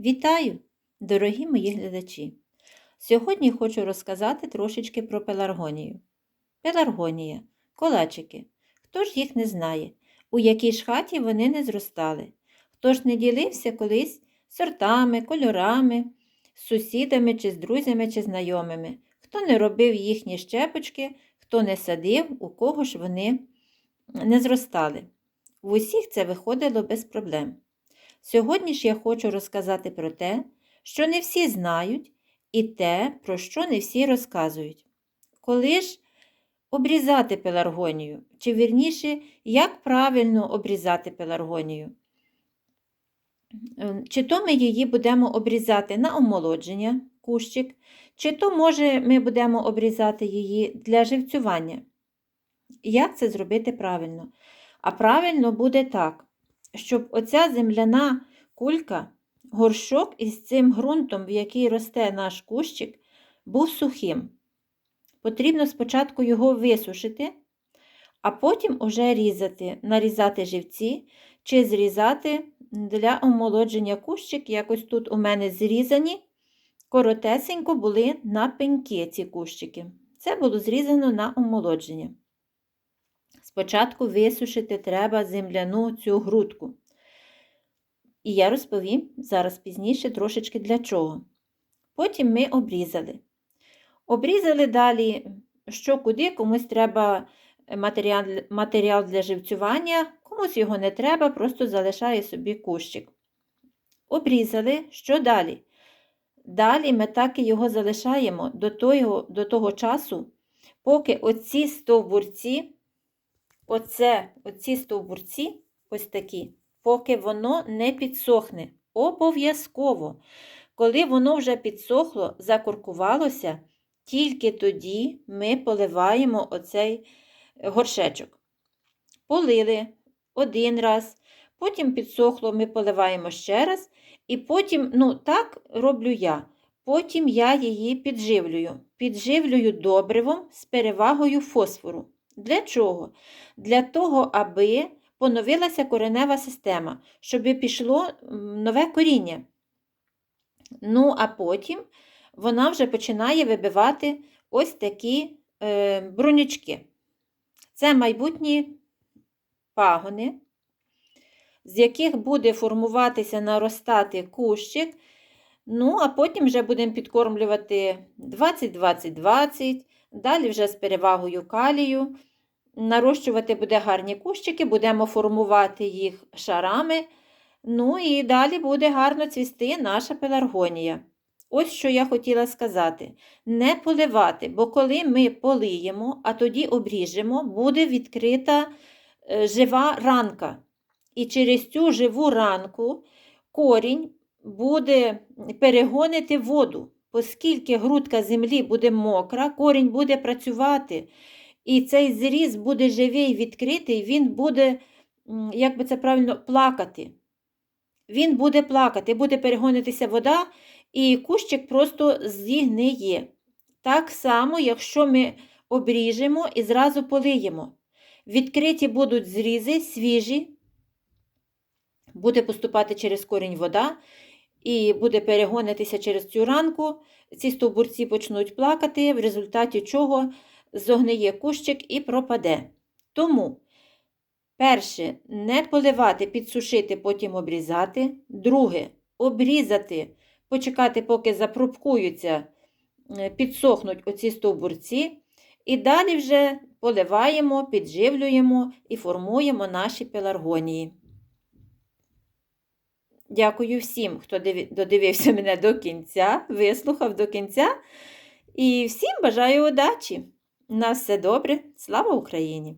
Вітаю, дорогі мої глядачі! Сьогодні хочу розказати трошечки про пеларгонію. Пеларгонія, колачики. Хто ж їх не знає, у якій ж хаті вони не зростали? Хто ж не ділився колись сортами, кольорами, з сусідами, чи з друзями, чи знайомими, хто не робив їхні щепочки, хто не садив, у кого ж вони не зростали. В усіх це виходило без проблем. Сьогодні ж я хочу розказати про те, що не всі знають, і те, про що не всі розказують. Коли ж обрізати пеларгонію, чи вірніше, як правильно обрізати пеларгонію? Ем, Чи то ми її будемо обрізати на омолодження кущик, чи то, може, ми будемо обрізати її для живцювання. Як це зробити правильно? А правильно буде так, щоб оця земляна кулька, горшок із цим ґрунтом, в який росте наш кущик, був сухим. Потрібно спочатку його висушити, а потім уже різати, нарізати живці чи зрізати для омолодження кущик. Якось тут у мене зрізані, коротесенько були на пеньки ці кущики. Це було зрізано на омолодження. Спочатку висушити треба земляну цю грудку. І я розповім зараз пізніше трошечки для чого. Потім ми обрізали. Обрізали далі, що куди, комусь треба матеріал, матеріал для живцювання, комусь його не треба, просто залишає собі кущик. Обрізали, що далі? Далі ми так і його залишаємо до того, до того часу, поки оці стовбурці, оце, оці стовбурці, ось такі, поки воно не підсохне. Обов'язково. Коли воно вже підсохло, закуркувалося, тільки тоді ми поливаємо оцей горшечок. Полили один раз, потім підсохло, ми поливаємо ще раз, і потім, ну, так роблю я. Потім я її підживлюю. Підживлюю добривом з перевагою фосфору. Для чого? Для того, аби поновилася коренева система, щоб пішло нове коріння. Ну, а потім вона вже починає вибивати ось такі е, брунячки. Це майбутні пагони, з яких буде формуватися, наростати кущик. Ну, а потім вже будемо підкормлювати 20-20-20, далі вже з перевагою калію. Нарощувати буде гарні кущики, будемо формувати їх шарами. Ну і далі буде гарно цвісти наша пеларгонія. Ось що я хотіла сказати: не поливати, бо коли ми полиємо, а тоді обріжемо, буде відкрита е, жива ранка. І через цю живу ранку корінь буде перегонити воду, оскільки грудка землі буде мокра, корінь буде працювати. І цей зріз буде живий, відкритий, він буде, як би це правильно, плакати. Він буде плакати, буде перегонитися вода, і кущик просто зігниє. Так само, якщо ми обріжемо і зразу полиємо. Відкриті будуть зрізи, свіжі, буде поступати через корінь вода, і буде перегонитися через цю ранку. Ці стовбурці почнуть плакати, в результаті чого зогниє кущик і пропаде. Тому, перше, не поливати, підсушити, потім обрізати. Друге, обрізати, почекати, поки запробкуються, підсохнуть оці стовбурці. І далі вже поливаємо, підживлюємо і формуємо наші пеларгонії. Дякую всім, хто додивився мене до кінця, вислухав до кінця. І всім бажаю удачі! На все добре, слава Україні!